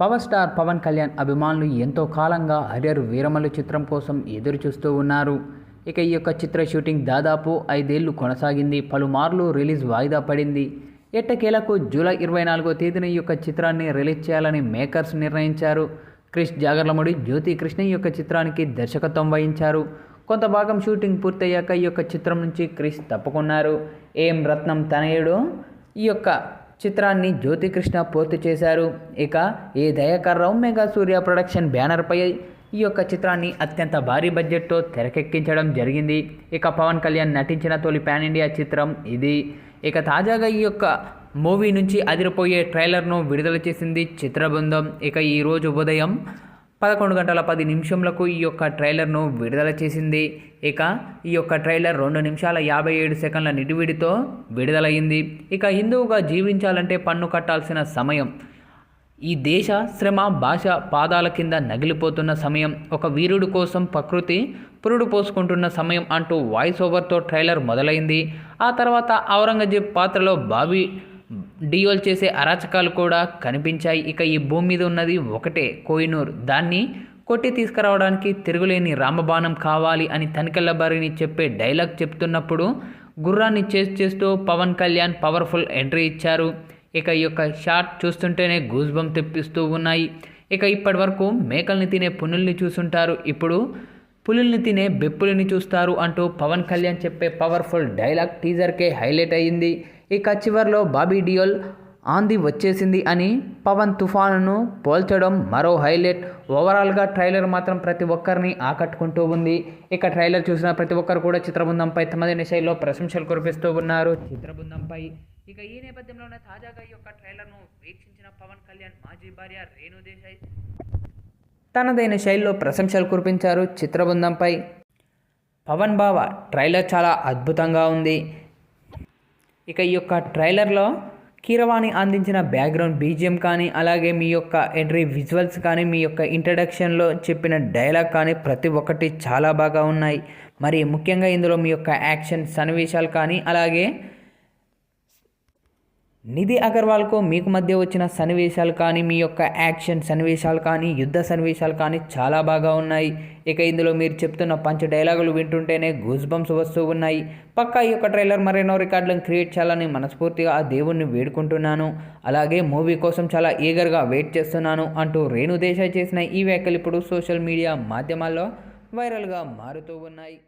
Power star Pawan Kalyan అభిమానులు ఎంతో కాలంగా హరియర్ వీరమల్లు చిత్రం కోసం ఎదురు చూస్తూ ఉన్నారు. ఇక ఈ యొక్క చిత్ర షూటింగ్ దాదాపు ఐదేళ్ళు కొనసాగింది. పలుమార్లు రిలీజ్ వాయిదా పడింది. ఎట్టకేలకు జూలై ఇరవై నాలుగో తేదీన ఈ యొక్క చిత్రాన్ని రిలీజ్ చేయాలని మేకర్స్ నిర్ణయించారు. క్రిష్ జాగర్లముడి జ్యోతి కృష్ణ ఈ యొక్క చిత్రానికి దర్శకత్వం వహించారు. కొంత భాగం షూటింగ్ పూర్తయ్యాక ఈ యొక్క చిత్రం నుంచి క్రిష్ తప్పుకున్నారు. ఏం రత్నం తనయుడు? ఈ యొక్క చిత్రాన్ని జ్యోతికృష్ణ పూర్తి చేశారు. ఇక A Dayakar mega Surya production బ్యానర్పై ఈ యొక్క చిత్రాన్ని అత్యంత భారీ బడ్జెట్తో తెరకెక్కించడం జరిగింది. ఇక పవన్ కళ్యాణ్ నటించిన తొలి పాన్ ఇండియా చిత్రం ఇది. ఇక తాజాగా ఈ యొక్క మూవీ నుంచి అదిరిపోయే ట్రైలర్ను విడుదల చేసింది చిత్రబృందం. ఇక ఈరోజు ఉదయం పదకొండు గంటల పది నిమిషంలకు ఈ యొక్క ట్రైలర్ను విడుదల చేసింది. ఇక ఈ యొక్క ట్రైలర్ రెండు నిమిషాల యాభై ఏడు సెకండ్ల నిడివిడితో విడుదలయ్యింది. ఇక హిందువుగా జీవించాలంటే పన్ను కట్టాల్సిన సమయం. ఈ దేశ శ్రమ భాష పాదాల కింద నగిలిపోతున్న సమయం. ఒక వీరుడు కోసం ప్రకృతి పురుడు పోసుకుంటున్న సమయం అంటూ వాయిస్ ఓవర్తో ట్రైలర్ మొదలైంది ఆ తర్వాత ఔరంగజేబ్ పాత్రలో బాబీ డియోల్ చేసే అరాచకాలు కూడా కనిపించాయి. ఇక ఈ భూమి మీద ఉన్నది ఒకటే కోహినూర్ దాన్ని కొట్టి తీసుకురావడానికి తిరుగులేని రామబాణం కావాలి అని తనికెళ్ళ బారిని చెప్పే డైలాగ్ చెప్తున్నప్పుడు గుర్రాన్ని చేసి చేస్తూ పవన్ కళ్యాణ్ పవర్ఫుల్ ఎంట్రీ ఇచ్చారు. ఇక ఈ యొక్క షాట్ చూస్తుంటేనే గూజ్బం తెప్పిస్తూ ఉన్నాయి. ఇక ఇప్పటి వరకు మేకల్ని తినే పునుల్ని చూసుంటారు. ఇప్పుడు పులుల్ని తినే బెప్పులని చూస్తారు అంటూ పవన్ కళ్యాణ్ చెప్పే పవర్ఫుల్ డైలాగ్ టీజర్కే హైలైట్ అయ్యింది. ఇక చివరిలో బాబీ డియోల్ ఆంది వచ్చేసింది అని పవన్ తుఫానును పోల్చడం మరో హైలైట్. ఓవరాల్గా ట్రైలర్ మాత్రం ప్రతి ఒక్కరిని ఆకట్టుకుంటూ ఉంది. ఇక ట్రైలర్ చూసిన ప్రతి ఒక్కరు కూడా చిత్రబృందంపై తమదైన శైలిలో ప్రశంసలు కురిపిస్తూ ఉన్నారు. చిత్రబృందంపై ఇక ఈ నేపథ్యంలోనే తాజాగా ఈ యొక్క ట్రైలర్ను వీక్షించిన పవన్ కళ్యాణ్ మాజీ భార్య రేణు దేశాయ్ తనదైన శైలిలో ప్రశంసలు కురిపించారు చిత్రబృందంపై. పవన్ బావ ట్రైలర్ చాలా అద్భుతంగా ఉంది. ఇక ఈ యొక్క ట్రైలర్లో కీరవాణి అందించిన బ్యాక్గ్రౌండ్ బీజిఎం కానీ అలాగే మీ యొక్క ఎంట్రీ విజువల్స్ కానీ మీ యొక్క ఇంట్రడక్షన్లో చెప్పిన డైలాగ్ కానీ ప్రతి ఒక్కటి చాలా బాగా ఉన్నాయి. మరి ముఖ్యంగా ఇందులో మీ యొక్క యాక్షన్ సన్నివేశాలు కానీ అలాగే నిధి అగర్వాల్కు మీకు మధ్య వచ్చిన సన్నివేశాలు కానీ మీ యొక్క యాక్షన్ సన్నివేశాలు కానీ యుద్ధ సన్నివేశాలు కానీ చాలా బాగా ఉన్నాయి. ఇక ఇందులో మీరు చెప్తున్న పంచ డైలాగులు వింటుంటేనే గూస్ బంప్స్ వస్తూ ఉన్నాయి. పక్కా ఈ యొక్క ట్రైలర్ మరెన్నో రికార్డులను క్రియేట్ చేయాలని మనస్ఫూర్తిగా ఆ దేవుణ్ణి వేడుకుంటున్నాను. అలాగే మూవీ కోసం చాలా ఈగర్గా వెయిట్ చేస్తున్నాను అంటూ రేణు దేశాయ్ చేసిన ఈ వ్యాఖ్యలు ఇప్పుడు సోషల్ మీడియా మాధ్యమాల్లో వైరల్గా మారుతూ ఉన్నాయి.